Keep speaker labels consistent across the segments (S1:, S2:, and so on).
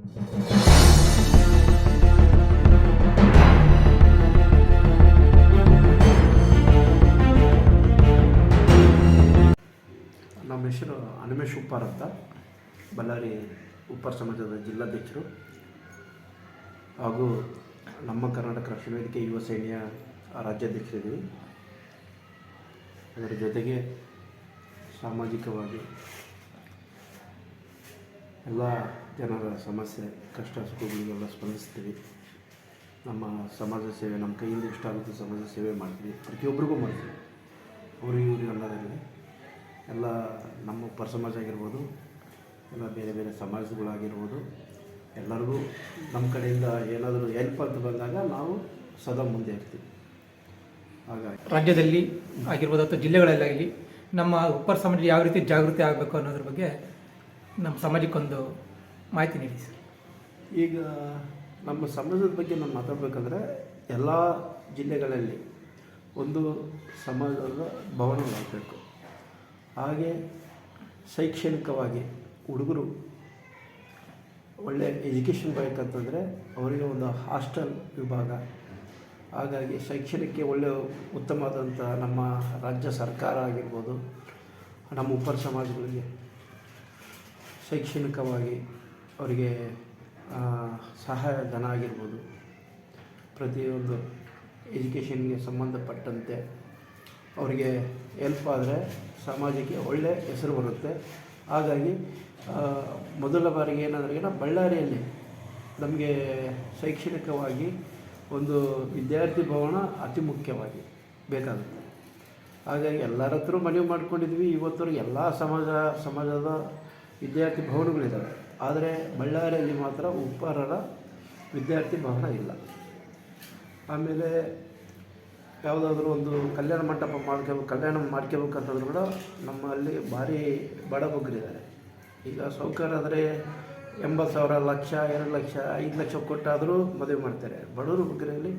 S1: ನಮ್ಮ ಹೆಸರು ಅನಿಮೇಶ್ ಉಪ್ಪಾರ್ ಅಂತ. ಬಳ್ಳಾರಿ ಉಪ್ಪಾರ್ ಸಮಾಜದ ಜಿಲ್ಲಾಧ್ಯಕ್ಷರು. ಹಾಗೂ ನಮ್ಮ ಕರ್ನಾಟಕ ರಕ್ಷಣಾ ವೇದಿಕೆ ಯುವ ಸೇನೆಯ ರಾಜ್ಯಾಧ್ಯಕ್ಷರಿದ್ದೀವಿ. ಅದರ ಜೊತೆಗೆ ಸಾಮಾಜಿಕವಾಗಿ ಎಲ್ಲ ಜನರ ಸಮಸ್ಯೆ, ಕಷ್ಟ, ಸುಖಗಳಿಗೆಲ್ಲ ಸ್ಪಂದಿಸ್ತೀವಿ. ನಮ್ಮ ಸಮಾಜ ಸೇವೆ, ನಮ್ಮ ಕೈಯಿಂದ ಎಷ್ಟಾಗುತ್ತೆ ಸಮಾಜ ಸೇವೆ ಮಾಡ್ತೀವಿ. ಪ್ರತಿಯೊಬ್ಬರಿಗೂ ಮಾಡ್ತೀವಿ. ಅವ್ರಿಗೆ ಇವ್ರಿಗೆ ಅನ್ನೋದಿಲ್ಲ ಎಲ್ಲ ನಮ್ಮ ಪರ ಸಮಾಜ ಆಗಿರ್ಬೋದು, ಎಲ್ಲ ಬೇರೆ ಬೇರೆ ಸಮಾಜಗಳಾಗಿರ್ಬೋದು, ಎಲ್ಲರಿಗೂ ನಮ್ಮ ಕಡೆಯಿಂದ ಏನಾದರೂ ಹೆಲ್ಪ್ ಅಂತ ಬಂದಾಗ ನಾವು ಸದಾ ಮುಂದೆ ಇರ್ತೀವಿ. ಹಾಗಾಗಿ
S2: ರಾಜ್ಯದಲ್ಲಿ ಆಗಿರ್ಬೋದು ಅಥವಾ ಜಿಲ್ಲೆಗಳಲ್ಲಾಗಲಿ ನಮ್ಮ ಉಪ್ಪರ ಸಮಾಜ ಯಾವ ರೀತಿ ಜಾಗೃತಿ ಆಗಬೇಕು ಅನ್ನೋದ್ರ ಬಗ್ಗೆ ನಮ್ಮ ಸಮಾಜಕ್ಕೊಂದು ಮಾಹಿತಿ ನೀಡಿ ಸರ್.
S1: ಈಗ ನಮ್ಮ ಸಮಾಜದ ಬಗ್ಗೆ ನಾನು ಮಾತಾಡಬೇಕಂದ್ರೆ ಎಲ್ಲ ಜಿಲ್ಲೆಗಳಲ್ಲಿ ಒಂದು ಸಮಾಜದ ಭವನಗಳಾಗಬೇಕು ಹಾಗೆ ಶೈಕ್ಷಣಿಕವಾಗಿ ಹುಡುಗರು ಒಳ್ಳೆ ಎಜುಕೇಷನ್ ಬೇಕಂತಂದರೆ ಅವರಿಗೆ ಒಂದು ಹಾಸ್ಟೆಲ್ ವಿಭಾಗ, ಹಾಗಾಗಿ ಶೈಕ್ಷಣಿಕಕ್ಕೆ ಒಳ್ಳೆಯ ಉತ್ತಮವಾದಂಥ ನಮ್ಮ ರಾಜ್ಯ ಸರ್ಕಾರ ಆಗಿರ್ಬೋದು, ನಮ್ಮ ಉಪರ ಸಮಾಜಗಳಿಗೆ ಶೈಕ್ಷಣಿಕವಾಗಿ ಅವರಿಗೆ ಆ, ಸಹಾಯ ಧನ ಆಗಿರ್ಬೋದು. ಪ್ರತಿಯೊಂದು ಎಜುಕೇಷನ್ಗೆ ಸಂಬಂಧಪಟ್ಟಂತೆ ಅವರಿಗೆ ಹೆಲ್ಪ್ ಆದರೆ ಸಮಾಜಕ್ಕೆ ಒಳ್ಳೆಯ ಹೆಸರು ಬರುತ್ತೆ. ಹಾಗಾಗಿ ಮೊದಲ ಬಾರಿಗೆ ಏನಾದ್ರೆ ಬಳ್ಳಾರಿಯಲ್ಲಿ ನಮಗೆ ಶೈಕ್ಷಣಿಕವಾಗಿ ಒಂದು ವಿದ್ಯಾರ್ಥಿ ಭವನ ಅತಿ ಮುಖ್ಯವಾಗಿ ಬೇಕಾಗುತ್ತೆ. ಹಾಗಾಗಿ ಎಲ್ಲರ ಹತ್ರ ಮನವಿ ಮಾಡ್ಕೊಂಡಿದ್ವಿ. ಇವತ್ತವರೆಗೆ ಎಲ್ಲ ಸಮಾಜ ಸಮಾಜದ ವಿದ್ಯಾರ್ಥಿ ಭವನಗಳಿದ್ದಾವೆ ಆದರೆ ಬಳ್ಳಾರಿಯಲ್ಲಿ ಮಾತ್ರ ಉಪ್ಪಾರರ ವಿದ್ಯಾರ್ಥಿ ಭವನ ಇಲ್ಲ. ಆಮೇಲೆ ಯಾವುದಾದ್ರೂ ಒಂದು ಕಲ್ಯಾಣ ಮಂಟಪ ಮಾಡ್ಕೋಬೇಕು ಕಲ್ಯಾಣ ಮಾಡ್ಕೋಬೇಕಂತಂದ್ರೂ ಕೂಡ ನಮ್ಮಲ್ಲಿ ಭಾರಿ ಬಡ ಬಗ್ಗರಿದ್ದಾರೆ. ಈಗ ಸೌಕರ್ಯ ಆದರೆ ಎಂಬತ್ತು ಸಾವಿರ, ಲಕ್ಷ, ಎರಡು ಲಕ್ಷ, ಐದು ಲಕ್ಷ ಕೊಟ್ಟಾದರೂ ಮದುವೆ ಮಾಡ್ತಾರೆ. ಬಡವರು ಬಗ್ಗರಲ್ಲಿ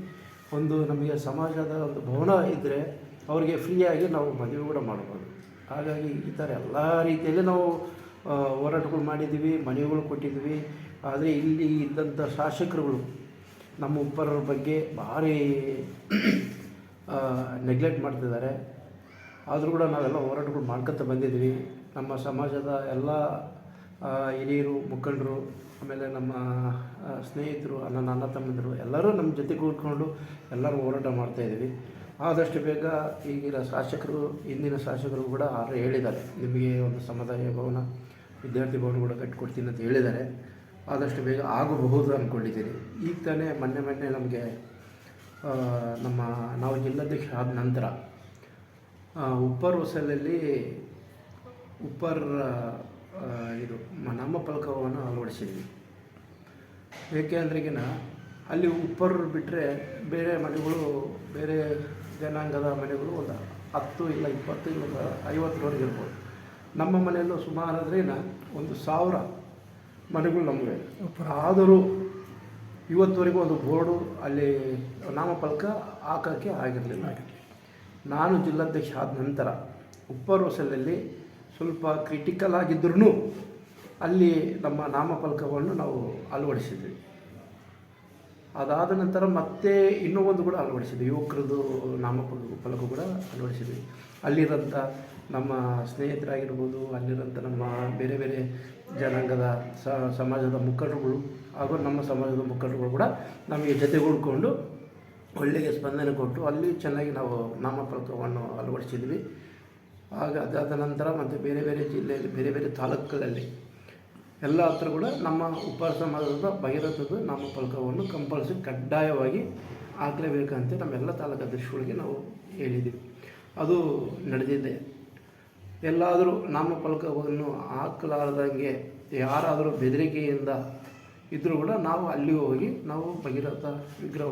S1: ಒಂದು ನಮಗೆ ಸಮಾಜದ ಒಂದು ಭವನ ಇದ್ದರೆ ಅವರಿಗೆ ಫ್ರೀಯಾಗಿ ನಾವು ಮದುವೆ ಕೂಡ ಮಾಡ್ಬೋದು. ಹಾಗಾಗಿ ಈ ಥರ ಎಲ್ಲ ರೀತಿಯಲ್ಲಿ ನಾವು ಹೋರಾಟಗಳು ಮಾಡಿದ್ದೀವಿ ಮನೆಗಳು ಕೊಟ್ಟಿದ್ದೀವಿ. ಆದರೆ ಇಲ್ಲಿ ಇದ್ದಂಥ ಶಾಸಕರುಗಳು, ನಮ್ಮ ಉಪ್ಪರ ಬಗ್ಗೆ ಭಾರಿ ನೆಗ್ಲೆಕ್ಟ್ ಮಾಡ್ತಿದ್ದಾರೆ. ಆದರೂ ಕೂಡ ನಾವೆಲ್ಲ ಹೋರಾಟಗಳು ಮಾಡ್ಕೊತ ಬಂದಿದ್ವಿ ನಮ್ಮ ಸಮಾಜದ ಎಲ್ಲ ಹಿರಿಯರು, ಮುಖಂಡರು, ಆಮೇಲೆ ನಮ್ಮ ಸ್ನೇಹಿತರು ನನ್ನ ಅಣ್ಣ ತಮ್ಮಂದಿರು, ಎಲ್ಲರೂ ನಮ್ಮ ಜೊತೆ ಕೂತ್ಕೊಂಡು ಎಲ್ಲರೂ ಹೋರಾಟ ಮಾಡ್ತಾಯಿದ್ದೀವಿ ಆದಷ್ಟು ಬೇಗ ಈಗಿನ ಶಾಸಕರು, ಹಿಂದಿನ ಶಾಸಕರು ಕೂಡ ಆದರೆ ಹೇಳಿದ್ದಾರೆ. ನಿಮಗೆ ಒಂದು ಸಮುದಾಯ ಭವನ ವಿದ್ಯಾರ್ಥಿ ಭವನ ಕೂಡ ಕಟ್ಟಿಕೊಡ್ತೀನಿ ಅಂತ ಹೇಳಿದ್ದಾರೆ. ಆದಷ್ಟು ಬೇಗ ಆಗಬಹುದು ಅಂದ್ಕೊಂಡಿದ್ದೀನಿ ಈಗ ತಾನೇ ಮೊನ್ನೆ ಮೊನ್ನೆ ನಮಗೆ ನಮ್ಮ ನಾವು ಜಿಲ್ಲಾಧ್ಯಕ್ಷ ಆದ ನಂತರ ಉಪ್ಪರ್ ಹೊಸಲಲ್ಲಿ ಉಪ್ಪರ್ ಇದು ನಮ್ಮ ಫಲಕವನ್ನು ಅಳವಡಿಸಿದ್ವಿ. ಏಕೆ ಅಂದ್ರೆಗಿನ ಅಲ್ಲಿ ಉಪ್ಪರ್ ಬಿಟ್ಟರೆ ಬೇರೆ ಮನೆಗಳು, ಬೇರೆ ಜನಾಂಗದ ಮನೆಗಳು ಒಂದು ಹತ್ತು ಇಲ್ಲ ಇಪ್ಪತ್ತು ಇಲ್ಲ ಐವತ್ತರವರೆಗೆ ಇರ್ಬೋದು. ನಮ್ಮ ಮನೆಯಲ್ಲೂ ಸುಮಾರು ಒಂದು ಸಾವಿರ ಮನೆಗಳು ನಮಗೆ. ಆದರೂ ಇವತ್ತುವರೆಗೂ ಒಂದು ಬೋರ್ಡು ಅಲ್ಲಿ ನಾಮಫಲಕ ಹಾಕೋಕ್ಕೆ ಆಗಿರಲಿಲ್ಲ. ನಾನು ಜಿಲ್ಲಾಧ್ಯಕ್ಷ ಆದ ನಂತರ ಉಪ್ಪರ್ ಹೊಸಲಲ್ಲಿ ಸ್ವಲ್ಪ ಕ್ರಿಟಿಕಲ್ ಆಗಿದ್ರೂ ಅಲ್ಲಿ ನಮ್ಮ ನಾಮಫಲಕವನ್ನು ನಾವು ಅಳವಡಿಸಿದ್ವಿ. ಅದಾದ ನಂತರ ಮತ್ತೆ ಇನ್ನೂ ಒಂದು ಕೂಡ ಅಳವಡಿಸಿದ್ವಿ. ಯುವಕರದ್ದು ನಾಮಫಲ ಫಲಕ ಕೂಡ ಅಳವಡಿಸಿದ್ವಿ. ಅಲ್ಲಿರೋಂಥ ನಮ್ಮ ಸ್ನೇಹಿತರಾಗಿರ್ಬೋದು ಅಲ್ಲಿರೋಂಥ ನಮ್ಮ ಬೇರೆ ಬೇರೆ ಜನಾಂಗದ ಸಮಾಜದ ಮುಖಂಡರುಗಳು ಹಾಗೂ ನಮ್ಮ ಸಮಾಜದ ಮುಖಂಡರುಗಳು ಕೂಡ ನಮಗೆ ಜೊತೆಗೂಡ್ಕೊಂಡು ಒಳ್ಳೆಯ ಸ್ಪಂದನೆ ಕೊಟ್ಟು ಅಲ್ಲಿ ಚೆನ್ನಾಗಿ ನಾವು ನಾಮಫಲಕವನ್ನು ಅಳವಡಿಸಿದ್ವಿ. ಆಗ ಅದಾದ ನಂತರ ಮತ್ತು ಬೇರೆ ಬೇರೆ ಜಿಲ್ಲೆಯಲ್ಲಿ, ಬೇರೆ ಬೇರೆ ತಾಲೂಕುಗಳಲ್ಲಿ ಎಲ್ಲ ಹತ್ರ ಕೂಡ ನಮ್ಮ ಉಪ ಸಮಾಜದ ಭಗೀರಥದ ನಾಮಫಲಕವನ್ನು ಕಂಪಲ್ಸರಿ ಕಡ್ಡಾಯವಾಗಿ ಹಾಕಲೇಬೇಕಂತ ನಮ್ಮೆಲ್ಲ ತಾಲೂಕು ಅಧ್ಯಕ್ಷಗಳಿಗೆ ನಾವು ಹೇಳಿದ್ದೀವಿ ಅದು ನಡೆದಿದೆ. ಎಲ್ಲಾದರೂ ನಾಮಫಲಕವನ್ನು ಹಾಕಲಾರ್ದಂಗೆ ಯಾರಾದರೂ ಬೆದರಿಕೆಯಿಂದ ಇದ್ದರೂ ಕೂಡ ನಾವು ಅಲ್ಲಿ ಹೋಗಿ ನಾವು ಭಗೀರಥ ವಿಗ್ರಹ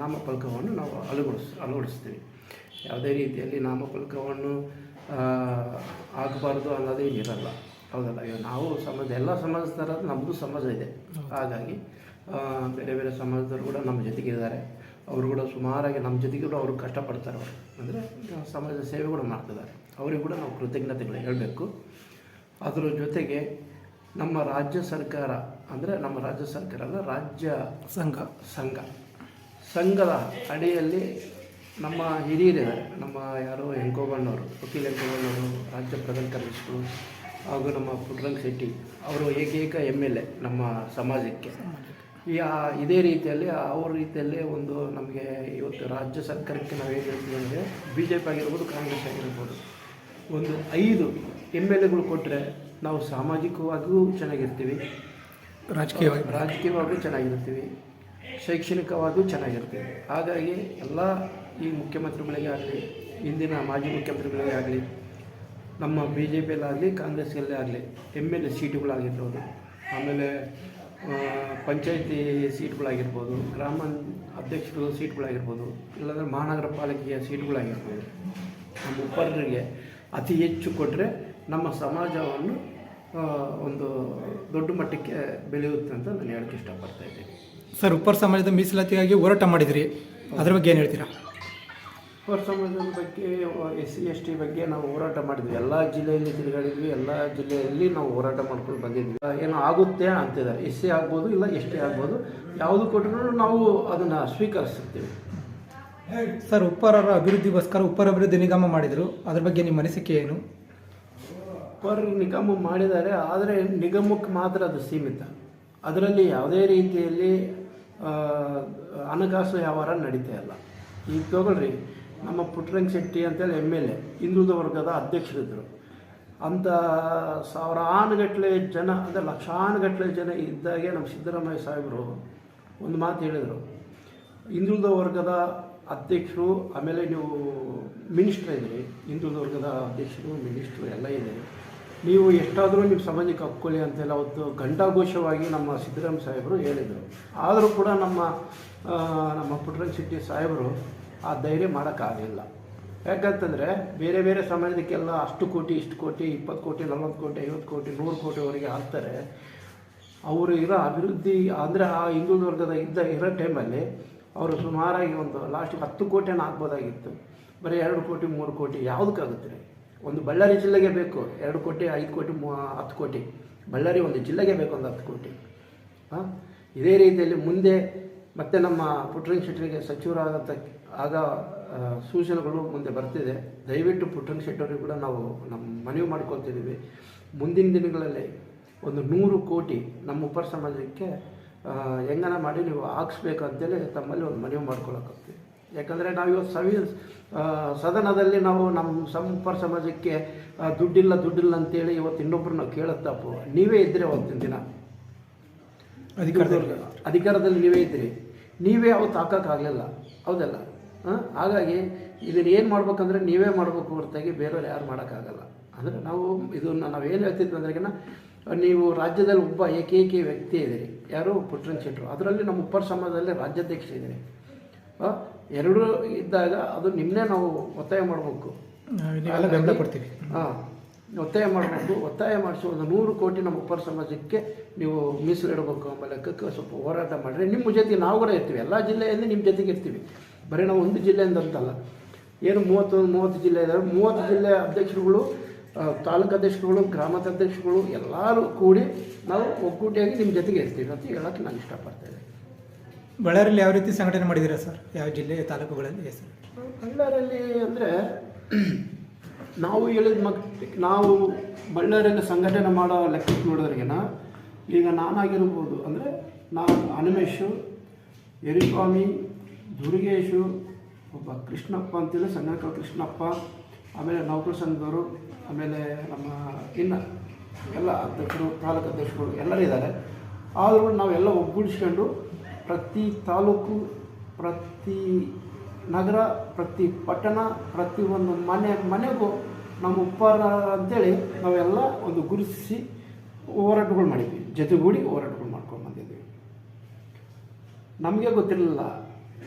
S1: ನಾಮಫಲಕವನ್ನು ನಾವು ಅಳವಡಿಸ್ ಅಳವಡಿಸ್ತೀವಿ. ಯಾವುದೇ ರೀತಿಯಲ್ಲಿ ನಾಮಫಲಕವನ್ನು ಆಗಬಾರ್ದು ಅನ್ನೋದೇನು ಇರಲ್ಲ. ಹೌದಲ್ಲ? ಈಗ ನಾವು ಸಮಾಜ ಎಲ್ಲ ಸಮಾಜ ಥರ ನಮ್ಮದು ಸಮಾಜ ಇದೆ. ಹಾಗಾಗಿ ಬೇರೆ ಬೇರೆ ಸಮಾಜದವರು ಕೂಡ ನಮ್ಮ ಜೊತೆಗಿದ್ದಾರೆ. ಅವರು ಕೂಡ ಸುಮಾರಾಗಿ ನಮ್ಮ ಜೊತೆಗೆ ಕೂಡ ಅವರು ಕಷ್ಟಪಡ್ತಾರೆ. ಅವರು ಅಂದರೆ ಸಮಾಜದ ಸೇವೆ ಕೂಡ ಮಾಡ್ತಿದ್ದಾರೆ. ಅವರಿಗೆ ಕೂಡ ನಾವು ಕೃತಜ್ಞತೆಗಳು ಹೇಳಬೇಕು. ಅದರ ಜೊತೆಗೆ ನಮ್ಮ ರಾಜ್ಯ ಸರ್ಕಾರ ಅಂದರೆ ನಮ್ಮ ರಾಜ್ಯ ಸರ್ಕಾರ ಅಲ್ಲ ರಾಜ್ಯ
S2: ಸಂಘ.
S1: ಸಂಘ. ಸಂಘದ ಅಡಿಯಲ್ಲಿ ನಮ್ಮ ಹಿರಿಯರಿದ್ದಾರೆ. ನಮ್ಮ ಯಾರು ಹೆಂಕೋಬಣ್ಣವರು ವಕೀಲ್ ಹೆಂಕೋಬಣ್ಣವರು ರಾಜ್ಯ ಪ್ರಧಾನ ಕಾರ್ಯದರ್ಶಿಗಳು ಹಾಗೂ ನಮ್ಮ ಪುಟ್ಟರಂಗ ಶೆಟ್ಟಿ ಅವರು ಏಕೈಕ ಎಂ ಎಲ್ ಎ ನಮ್ಮ ಸಮಾಜಕ್ಕೆ. ಈ ಆ- ಇದೇ ರೀತಿಯಲ್ಲಿ ಅವ್ರ ರೀತಿಯಲ್ಲಿ ಒಂದು ನಮಗೆ ಇವತ್ತು ರಾಜ್ಯ ಸರ್ಕಾರಕ್ಕೆ ನಾವು ಏನು ಹೇಳ್ತೀವಿ ಅಂದರೆ ಬಿ ಜೆ ಪಿ ಆಗಿರ್ಬೋದು ಕಾಂಗ್ರೆಸ್ ಆಗಿರ್ಬೋದು. ಒಂದು ಐದು ಎಂ ಎಲ್ ಎಗಳು ಕೊಟ್ಟರೆ ನಾವು ಸಾಮಾಜಿಕವಾಗಿಯೂ ಚೆನ್ನಾಗಿರ್ತೀವಿ.
S2: ರಾಜಕೀಯವಾಗಿ.
S1: ರಾಜಕೀಯವಾಗಿಯೂ ಚೆನ್ನಾಗಿರ್ತೀವಿ. ಶೈಕ್ಷಣಿಕವಾಗಿಯೂ ಚೆನ್ನಾಗಿರ್ತೀವಿ. ಹಾಗಾಗಿ ಎಲ್ಲ ಈ ಮುಖ್ಯಮಂತ್ರಿಗಳಿಗೆ ಆಗಲಿ ಹಿಂದಿನ ಮಾಜಿ ಮುಖ್ಯಮಂತ್ರಿಗಳಿಗೆ ಆಗಲಿ ನಮ್ಮ ಬಿ ಜೆ ಪಿಯಲ್ಲಾಗಲಿ ಕಾಂಗ್ರೆಸ್ಸಲ್ಲೇ ಆಗಲಿ ಎಂ ಎಲ್ ಎ ಸೀಟುಗಳಾಗಿರ್ಬೋದು. ಆಮೇಲೆ ಪಂಚಾಯತಿ ಸೀಟ್ಗಳಾಗಿರ್ಬೋದು ಗ್ರಾಮ ಅಧ್ಯಕ್ಷರು ಸೀಟ್ಗಳಾಗಿರ್ಬೋದು, ಇಲ್ಲಾಂದರೆ ಮಹಾನಗರ ಪಾಲಿಕೆಯ ಸೀಟ್ಗಳಾಗಿರ್ಬೋದು, ನಮ್ಮ ಉಪರರಿಗೆ ಅತಿ ಹೆಚ್ಚು ಕೊಟ್ಟರೆ ನಮ್ಮ ಸಮಾಜವನ್ನು ಒಂದು ದೊಡ್ಡ ಮಟ್ಟಕ್ಕೆ ಬೆಳೆಯುತ್ತೆ ಅಂತ ನಾನು ಹೇಳಕ್ಕೆ ಇಷ್ಟಪಡ್ತಾ ಇದ್ದೀನಿ.
S2: ಸರ್, ಉಪ್ಪರ್ ಸಮಾಜದ ಮೀಸಲಾತಿಗಾಗಿ ಹೋರಾಟ ಮಾಡಿದಿರಿ. ಅದ್ರ ಬಗ್ಗೆ ಏನು ಹೇಳ್ತೀರಾ?
S1: ಹೊರ ಸಮಾಜದ ಬಗ್ಗೆ ಎಸ್ ಸಿ ಎಸ್ ಟಿ ಬಗ್ಗೆ ನಾವು ಹೋರಾಟ ಮಾಡಿದ್ವಿ. ಎಲ್ಲ ಜಿಲ್ಲೆಯಲ್ಲಿ ತಿರುಗಾಡಿದ್ವಿ ಎಲ್ಲ ಜಿಲ್ಲೆಯಲ್ಲಿ ನಾವು ಹೋರಾಟ ಮಾಡ್ಕೊಂಡು ಬಂದಿದ್ವಿ. ಏನೋ ಆಗುತ್ತೆ ಅಂತಿದ್ದಾರೆ. ಎಸ್ ಸಿ ಆಗ್ಬೋದು ಇಲ್ಲ ಎಸ್ ಟಿ ಆಗ್ಬೋದು ಯಾವುದು ಕೊಟ್ಟರು ನಾವು ಅದನ್ನು ಸ್ವೀಕರಿಸ್ತೀವಿ
S2: ಸರ್ ಉಪ್ಪರರ ಅಭಿವೃದ್ಧಿಗೋಸ್ಕರ ಉಪ್ಪರ ಅಭಿವೃದ್ಧಿ ನಿಗಮ ಮಾಡಿದರು. ಅದ್ರ ಬಗ್ಗೆ ನಿಮ್ಮ ಅನಿಸಿಕೆ ಏನು?
S1: ಉಪ್ಪರ ನಿಗಮ ಮಾಡಿದ್ದಾರೆ ಆದರೆ ನಿಗಮಕ್ಕೆ ಮಾತ್ರ ಅದು ಸೀಮಿತ. ಅದರಲ್ಲಿ ಯಾವುದೇ ರೀತಿಯಲ್ಲಿ ಹಣಕಾಸು ವ್ಯವಹಾರ ನಡೀತಾ ಇಲ್ಲ. ಈಗ ತಗೊಳ್ರಿ. ನಮ್ಮ ಪುಟ್ಟರಂಗ ಶೆಟ್ಟಿ ಅಂತೇಳಿ ಎಂ ಎಲ್ ಎ, ಹಿಂದುಳಿದ ವರ್ಗದ ಅಧ್ಯಕ್ಷರಿದ್ದರು. ಅಂಥ ಸಾವಿರಾನುಗಟ್ಟಲೆ ಜನ, ಅಂದರೆ ಲಕ್ಷಾನುಗಟ್ಟಲೆ ಜನ ಇದ್ದಾಗೆ ನಮ್ಮ ಸಿದ್ದರಾಮಯ್ಯ ಸಾಹೇಬರು ಒಂದು ಮಾತು ಹೇಳಿದರು. ಹಿಂದುಳಿದ ವರ್ಗದ ಅಧ್ಯಕ್ಷರು, ಆಮೇಲೆ ನೀವು ಮಿನಿಸ್ಟ್ರ್ ಇದ್ದೀರಿ. ಹಿಂದುಳಿದ ವರ್ಗದ ಅಧ್ಯಕ್ಷರು, ಮಿನಿಸ್ಟ್ರು ಎಲ್ಲ ಇದೆ ನೀವು ಎಷ್ಟಾದರೂ ನಿಮ್ಮ ಸಮಾಜಕ್ಕೆ ಹಕ್ಕೊಳ್ಳಿ ಅಂತೆಲ್ಲ ಅವತ್ತು ಘಂಟಾಘೋಷವಾಗಿ ನಮ್ಮ ಸಿದ್ದರಾಮಯ್ಯ ಸಾಹೇಬರು ಹೇಳಿದರು. ಆದರೂ ಕೂಡ ನಮ್ಮ ನಮ್ಮ ಪುಟ್ಟರಂಗ ಶೆಟ್ಟಿ ಸಾಹೇಬರು ಆ ಧೈರ್ಯ ಮಾಡೋಕ್ಕಾಗಲಿಲ್ಲ. ಯಾಕಂತಂದರೆ ಬೇರೆ ಬೇರೆ ಸಮಾಜಕ್ಕೆಲ್ಲ ಅಷ್ಟು ಕೋಟಿ, ಇಷ್ಟು ಕೋಟಿ, ಇಪ್ಪತ್ತು ಕೋಟಿ, ನಲ್ವತ್ತು ಕೋಟಿ, ಐವತ್ತು ಕೋಟಿ, ನೂರು ಕೋಟಿವರೆಗೆ ಹಾಕ್ತಾರೆ. ಅವರು ಇರೋ ಅಭಿವೃದ್ಧಿ, ಅಂದರೆ ಆ ಹಿಂದೂ ವರ್ಗದ ಇದ್ದ ಇರೋ ಟೈಮಲ್ಲಿ ಅವರು ಸುಮಾರಾಗಿ ಒಂದು ಲಾಸ್ಟಿಗೆ ಹತ್ತು ಕೋಟಿನ ಹಾಕ್ಬೋದಾಗಿತ್ತು. ಬರೀ ಎರಡು ಕೋಟಿ, ಮೂರು ಕೋಟಿ, ಯಾವುದಕ್ಕಾಗುತ್ತೆ? ರೀ ಒಂದು ಬಳ್ಳಾರಿ ಜಿಲ್ಲೆಗೆ ಬೇಕು, ಎರಡು ಕೋಟಿ, ಐದು ಕೋಟಿ, ಮೂ, ಹತ್ತು ಕೋಟಿ. ಬಳ್ಳಾರಿ ಒಂದು ಜಿಲ್ಲೆಗೆ ಬೇಕು ಒಂದು ಹತ್ತು ಕೋಟಿ. ಹಾಂ? ಇದೇ ರೀತಿಯಲ್ಲಿ ಮುಂದೆ ಮತ್ತೆ ನಮ್ಮ ಪುಟ್ಟರಂಗ ಶೆಟ್ಟರಿಗೆ ಸಚಿವರಾದಂಥ ಆಗ ಸೂಚನೆಗಳು ಮುಂದೆ ಬರ್ತಿದೆ. ದಯವಿಟ್ಟು ಪುಟ್ಟರಂಗ ಶೆಟ್ಟರಿಗೆ ಕೂಡ ನಾವು ನಮ್ಮ ಮನವಿ ಮಾಡ್ಕೊತಿದ್ದೀವಿ ಮುಂದಿನ ದಿನಗಳಲ್ಲಿ ಒಂದು ನೂರು ಕೋಟಿ ನಮ್ಮ ಉಪರ ಸಮಾಜಕ್ಕೆ ಹೆಂಗನ ಮಾಡಿ ನೀವು ಹಾಕ್ಸ್ಬೇಕು ಅಂತೇಳಿ ತಮ್ಮಲ್ಲಿ ಒಂದು ಮನವಿ ಮಾಡ್ಕೊಳಕ್ಕಾಗ್ತೀವಿ ಯಾಕಂದರೆ ನಾವು ಇವತ್ತು ಸವಿ ಸದನದಲ್ಲಿ ನಾವು ನಮ್ಮ ಸಂಪರ್ ಸಮಾಜಕ್ಕೆ ದುಡ್ಡಿಲ್ಲ ದುಡ್ಡಿಲ್ಲ ಅಂತೇಳಿ ಇವತ್ತು ಇನ್ನೊಬ್ಬರನ್ನ ಕೇಳುತ್ತಪ್ಪು ಕೇಳೋದು ತಪ್ಪು. ನೀವೇ ಇದ್ದರೆ ಅವತ್ತಿನ ದಿನ.
S2: ಅಧಿಕಾರದಲ್ಲಿ.
S1: ಅಧಿಕಾರದಲ್ಲಿ ನೀವೇ ಇದ್ದೀರಿ ನೀವೇ ಅವತ್ತು ಹಾಕೋಕ್ಕಾಗಲಿಲ್ಲ ಹೌದಲ್ಲ? ಹಾಂ? ಹಾಗಾಗಿ ಇದನ್ನು ಏನು ಮಾಡ್ಬೇಕಂದ್ರೆ ನೀವೇ ಮಾಡಬೇಕು ಹೊರತಾಗಿ ಬೇರೆಯವ್ರು ಯಾರು ಮಾಡೋಕ್ಕಾಗಲ್ಲ. ಅಂದರೆ ನಾವು ಇದನ್ನು ನಾವು ಏನು ಹೇಳ್ತಿದ್ವಿ ಅಂದ್ರೆ ನೀವು ರಾಜ್ಯದಲ್ಲಿ ಒಬ್ಬ ಏಕೈಕ ವ್ಯಕ್ತಿ ಇದ್ದೀರಿ. ಯಾರು? ಪುಟ್ರನ್ ಶೆಟ್ಟರು ಅದರಲ್ಲಿ ನಮ್ಮ ಉಪ್ಪರ ಸಮಾಜದಲ್ಲಿ ರಾಜ್ಯಾಧ್ಯಕ್ಷ ಇದ್ದೀರಿ ಎರಡೂ ಇದ್ದಾಗ ಅದು ನಿಮ್ಮನ್ನೇ ನಾವು ಒತ್ತಾಯ ಮಾಡಬೇಕು.
S2: ಕೊಡ್ತೀವಿ.
S1: ಹಾಂ. ಒತ್ತಾಯ ಮಾಡಬೇಕು. ಒತ್ತಾಯ ಮಾಡಿಸಿ ಒಂದು ನೂರು ಕೋಟಿ ನಮ್ಮ ಉಪ್ಪರ ಸಮಾಜಕ್ಕೆ ನೀವು ಮೀಸಲಿಡಬೇಕು ಎಂಬ ಲೆಕ್ಕಕ್ಕೆ ಸ್ವಲ್ಪ ಹೋರಾಟ ಮಾಡಿರಿ. ನಿಮ್ಮ ಜೊತೆ ನಾವು ಕೂಡ ಇರ್ತೀವಿ. ಎಲ್ಲ ಜಿಲ್ಲೆಯಲ್ಲಿ ನಿಮ್ಮ ಜೊತೆಗೆ ಇರ್ತೀವಿ. ಬರೀ ನಾವು ಒಂದು ಜಿಲ್ಲೆಯಿಂದ ಅಂತಲ್ಲ. ಏನು ಮೂವತ್ತೊಂದು ಮೂವತ್ತು ಜಿಲ್ಲೆ ಇದ್ದಾವೆ ಮೂವತ್ತು ಜಿಲ್ಲೆ ಅಧ್ಯಕ್ಷರುಗಳು ತಾಲೂಕು ಅಧ್ಯಕ್ಷರುಗಳು ಗ್ರಾಮದ ಅಧ್ಯಕ್ಷರುಗಳು ಎಲ್ಲರೂ ಕೂಡಿ ನಾವು ಒಗ್ಗೂಟಿಯಾಗಿ ನಿಮ್ಮ ಜೊತೆಗೆ ಇರ್ತೀವಿ ಅಂತ ಹೇಳೋಕ್ಕೆ ನಾನು ಇಷ್ಟಪಡ್ತೇನೆ
S2: ಬಳ್ಳಾರಿಯಲ್ಲಿ ಯಾವ ರೀತಿ ಸಂಘಟನೆ ಮಾಡಿದ್ದೀರಾ ಸರ್? ಯಾವ ಜಿಲ್ಲೆ ತಾಲೂಕುಗಳಲ್ಲಿ ಹೆಸರು?
S1: ಬಳ್ಳಾರಿಯಲ್ಲಿ ಅಂದರೆ ನಾವು ಹೇಳಿದ ಮಕ್ ನಾವು ಬಳ್ಳಾರಿಯನ್ನು ಸಂಘಟನೆ ಮಾಡೋ ಲೆಕ್ಕಕ್ಕೆ ನೋಡೋರಿಗೆನ ಈಗ ನಾನಾಗಿರ್ಬೋದು. ಅಂದರೆ ನಾನು ಅನಿಮೇಶು ಯರಿಸ್ವಾಮಿ, ದುರ್ಗೇಶು, ಒಬ್ಬ ಕೃಷ್ಣಪ್ಪ ಅಂತೇಳಿ ಸಂಘಕ ಕೃಷ್ಣಪ್ಪ, ಆಮೇಲೆ ನೌಕರ ಸಂಘದವರು, ಆಮೇಲೆ ನಮ್ಮ ಇನ್ನ ಎಲ್ಲ ಅಧ್ಯಕ್ಷರು, ತಾಲೂಕು ಅಧ್ಯಕ್ಷರು ಎಲ್ಲರೂ ಇದ್ದಾರೆ. ಆದರೂ ನಾವೆಲ್ಲ ಒಗ್ಗೂಡಿಸ್ಕೊಂಡು ಪ್ರತಿ ತಾಲೂಕು, ಪ್ರತಿ ನಗರ ಪ್ರತಿ ಪಟ್ಟಣ ಒಂದು ಮನೆ, ಮನೆಗೂ ನಮ್ಮ ಉಪ್ಪಾರ ಅಂತೇಳಿ ನಾವೆಲ್ಲ ಒಂದು ಗುರುತಿಸಿ ಹೋರಾಟಗಳು ಮಾಡಿದ್ವಿ. ಜೊತೆಗೂಡಿ ಹೋರಾಟಗಳು ಮಾಡ್ಕೊಂಡು ಬಂದಿದ್ವಿ. ನಮಗೆ ಗೊತ್ತಿರಲಿಲ್ಲ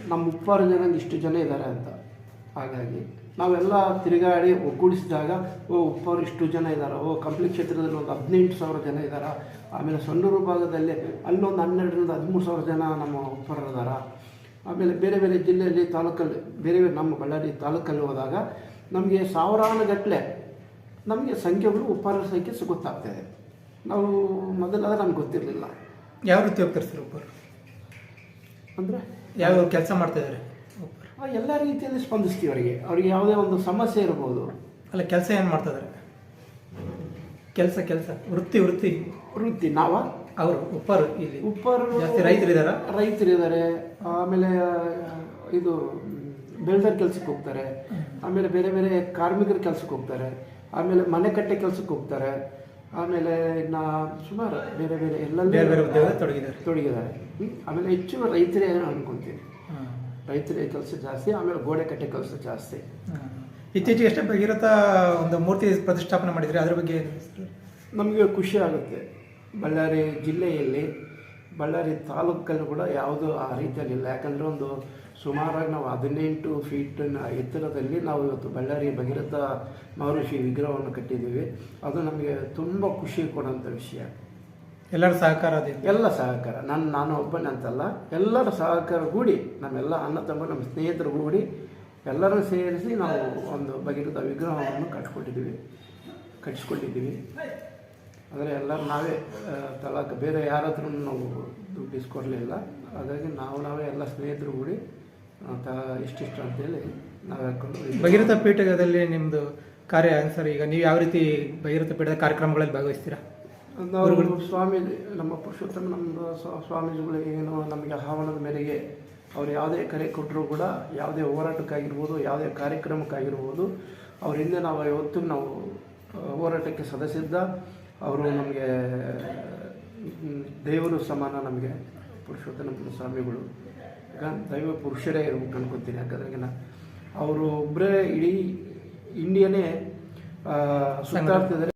S1: ನಮ್ಮ ಉಪ್ಪಾರ ಜನ ಇಷ್ಟು ಜನ ಇದ್ದಾರೆ ಅಂತ. ಹಾಗಾಗಿ ನಾವೆಲ್ಲ ತಿರುಗಾಡಿ ಒಗ್ಗೂಡಿಸಿದಾಗ ಓ ಉಪ್ಪಾರು ಇಷ್ಟು ಜನ ಇದ್ದಾರೆ, ಓ, ಕಂಪ್ಲಿ ಕ್ಷೇತ್ರದಲ್ಲಿ ಒಂದು ಹದಿನೆಂಟು ಸಾವಿರ ಜನ ಇದ್ದಾರೆ. ಆಮೇಲೆ ಸಣ್ಣೂರು ಭಾಗದಲ್ಲಿ ಅಲ್ಲೊಂದು ಹನ್ನೆರಡರಿಂದ ಹದಿಮೂರು ಸಾವಿರ ಜನ ನಮ್ಮ ಉಪ್ಪಾರ ಇದಾರ ಆಮೇಲೆ ಬೇರೆ ಬೇರೆ ಜಿಲ್ಲೆಯಲ್ಲಿ ತಾಲೂಕಲ್ಲಿ ಬೇರೆ ಬೇರೆ ನಮ್ಮ ಬಳ್ಳಾರಿ ತಾಲೂಕಲ್ಲಿ ಹೋದಾಗ ನಮಗೆ ಸಾವಿರಾರು ಗಟ್ಟಲೆ ನಮಗೆ ಸಂಖ್ಯೆಗಳು ಉಪಹಾರ ಸಂಖ್ಯೆ ಸಿಗುತ್ತಾಗ್ತದೆ. ನಾವು ಮೊದಲಾದ್ರೆ ನಮ್ಗೆ ಗೊತ್ತಿರಲಿಲ್ಲ.
S2: ಯಾವ ರೀತಿ ಹೋಗ್ತಾರೆ ಸರ್ ಒಬ್ಬರು
S1: ಅಂದರೆ?
S2: ಯಾವ ಕೆಲಸ ಮಾಡ್ತಾಯಿದ್ದಾರೆ
S1: ಎಲ್ಲ ರೀತಿಯಲ್ಲಿ ಸ್ಪಂದಿಸ್ತೀವಿ ಅವರಿಗೆ. ಅವ್ರಿಗೆ ಯಾವುದೇ ಒಂದು ಸಮಸ್ಯೆ ಇರ್ಬೋದು.
S2: ಅಲ್ಲ ಕೆಲಸ ಏನು ಮಾಡ್ತಾಯಿದ್ದಾರೆ ಕೆಲಸ ಕೆಲಸ. ವೃತ್ತಿ ವೃತ್ತಿ.
S1: ವೃತ್ತಿ ನಾವ?
S2: ಅವರು ಉಪ್ಪರು ಇಲ್ಲಿ.
S1: ಉಪ್ಪರು
S2: ಜಾಸ್ತಿ ರೈತರು
S1: ರೈತರಿದ್ದಾರೆ ಆಮೇಲೆ ಇದು ಬೆಳ್ದರ್ ಕೆಲ್ಸಕ್ಕೆ ಹೋಗ್ತಾರೆ. ಆಮೇಲೆ ಬೇರೆ ಬೇರೆ ಕಾರ್ಮಿಕರ ಕೆಲ್ಸಕ್ಕೆ ಹೋಗ್ತಾರೆ. ಆಮೇಲೆ ಮನೆ ಕಟ್ಟೆ ಕೆಲ್ಸಕ್ಕೆ ಹೋಗ್ತಾರೆ. ಆಮೇಲೆ ಇನ್ನ ಸುಮಾರು ಬೇರೆ ಬೇರೆ ಎಲ್ಲ
S2: ಬೇರೆ ಬೇರೆ ಉದ್ಯೋಗ ತೊಡಗಿದ್ದಾರೆ.
S1: ತೊಡಗಿದ್ದಾರೆ. ಆಮೇಲೆ ಹೆಚ್ಚು ರೈತರೇ ಅನ್ಕೊಂತೀವಿ ರೈತರೇ ಕೆಲಸ ಜಾಸ್ತಿ ಆಮೇಲೆ ಗೋಡೆ ಕಟ್ಟೆ ಕೆಲಸ ಜಾಸ್ತಿ.
S2: ಇತ್ತೀಚೆಗೆ ಎಷ್ಟೇ ಭಗೀರಥ ಒಂದು ಮೂರ್ತಿ ಪ್ರತಿಷ್ಠಾಪನೆ ಮಾಡಿದರೆ ಅದ್ರ ಬಗ್ಗೆ
S1: ನಮಗೆ ಖುಷಿ ಆಗುತ್ತೆ. ಬಳ್ಳಾರಿ ಜಿಲ್ಲೆಯಲ್ಲಿ ಬಳ್ಳಾರಿ ತಾಲೂಕಲ್ಲೂ ಕೂಡ ಯಾವುದು ಆ ರೀತಿಯಲ್ಲಿ ಇಲ್ಲ ಯಾಕಂದರೆ ಒಂದು ಸುಮಾರಾಗಿ ನಾವು ಹದಿನೆಂಟು ಫೀಟಿನ ಎತ್ತರದಲ್ಲಿ ನಾವು ಇವತ್ತು ಬಳ್ಳಾರಿ ಭಗೀರಥ ಮಹರ್ಷಿ ವಿಗ್ರಹವನ್ನು ಕಟ್ಟಿದ್ದೀವಿ. ಅದು ನಮಗೆ ತುಂಬ ಖುಷಿ ಕೊಡುವಂಥ ವಿಷಯ.
S2: ಎಲ್ಲರ ಸಹಕಾರ
S1: ಎಲ್ಲ ಸಹಕಾರ. ನಾನು ನಾನು ಒಬ್ಬನೇ ಅಂತಲ್ಲ. ಎಲ್ಲರ ಸಹಕಾರ ಕೂಡಿ ನಮ್ಮೆಲ್ಲ ಅಣ್ಣ ತಮ್ಮ ನಮ್ಮ ಸ್ನೇಹಿತರು ಕೂಡಿ ಎಲ್ಲರೂ ಸೇರಿಸಿ ನಾವು ಒಂದು ಭಗೀರಥ ವಿಗ್ರಹವನ್ನು ಕಟ್ಕೊಟ್ಟಿದ್ದೀವಿ ಕಟ್ಟಿಸ್ಕೊಂಡಿದ್ದೀವಿ. ಆದರೆ ಎಲ್ಲರೂ ನಾವೇ ತಲಾಕ್ ಬೇರೆ ಯಾರ ಹತ್ರ ನಾವು ದುಡ್ಡು ಇಸ್ಕೊಡ್ಲಿಲ್ಲ ಹಾಗಾಗಿ ನಾವು ನಾವೇ ಎಲ್ಲ ಸ್ನೇಹಿತರು ಕೂಡಿ ತ ಇಷ್ಟಿಷ್ಟು ಅಂತೇಳಿ ನಾವು ಹಾಕೊಂಡು
S2: ಭಗೀರಥ ಪೀಠದಲ್ಲಿ ನಿಮ್ಮದು ಕಾರ್ಯ ಸರ್ ಈಗ ನೀವು ಯಾವ ರೀತಿ ಭಗೀರಥ ಪೀಠದ ಕಾರ್ಯಕ್ರಮಗಳಲ್ಲಿ ಭಾಗವಹಿಸ್ತೀರಾ?
S1: ನಾವು ಸ್ವಾಮಿ ನಮ್ಮ ಪುರುಷೋತ್ತಮ ನಮ್ಮ ಸ್ವಾಮೀಜಿಗಳಿಗೆ ಸ್ವಾಮೀಜಿಗಳು ಏನು ನಮಗೆ ಆಹ್ವಾನದ ಮೇರೆಗೆ ಅವ್ರು ಯಾವುದೇ ಕರೆ ಕೊಟ್ಟರೂ ಕೂಡ ಯಾವುದೇ ಹೋರಾಟಕ್ಕಾಗಿರ್ಬೋದು ಯಾವುದೇ ಕಾರ್ಯಕ್ರಮಕ್ಕಾಗಿರ್ಬೋದು ಅವರಿಂದ ಹಿಂದೆ ನಾವು ಯಾವತ್ತೂ ನಾವು ಹೋರಾಟಕ್ಕೆ ಸದಸ್ಯದ್ದ ಅವರು ನಮಗೆ, ದೇವರು ಸಮಾನ ನಮಗೆ, ಪುರುಷೋತ್ತಮ ಸ್ವಾಮಿಗಳು. ಈಗ ದೈವ ಪುರುಷರೇ ಇರ್ಬೇಕು ಅನ್ಕೊತೀನಿ, ಯಾಕಂದ್ರೆ ಅವರು ಒಬ್ಬರೇ ಇಡೀ ಇಂಡಿಯಾನೇ ಸುತ್ತಾಡ್ತಿದ್ದಾರೆ.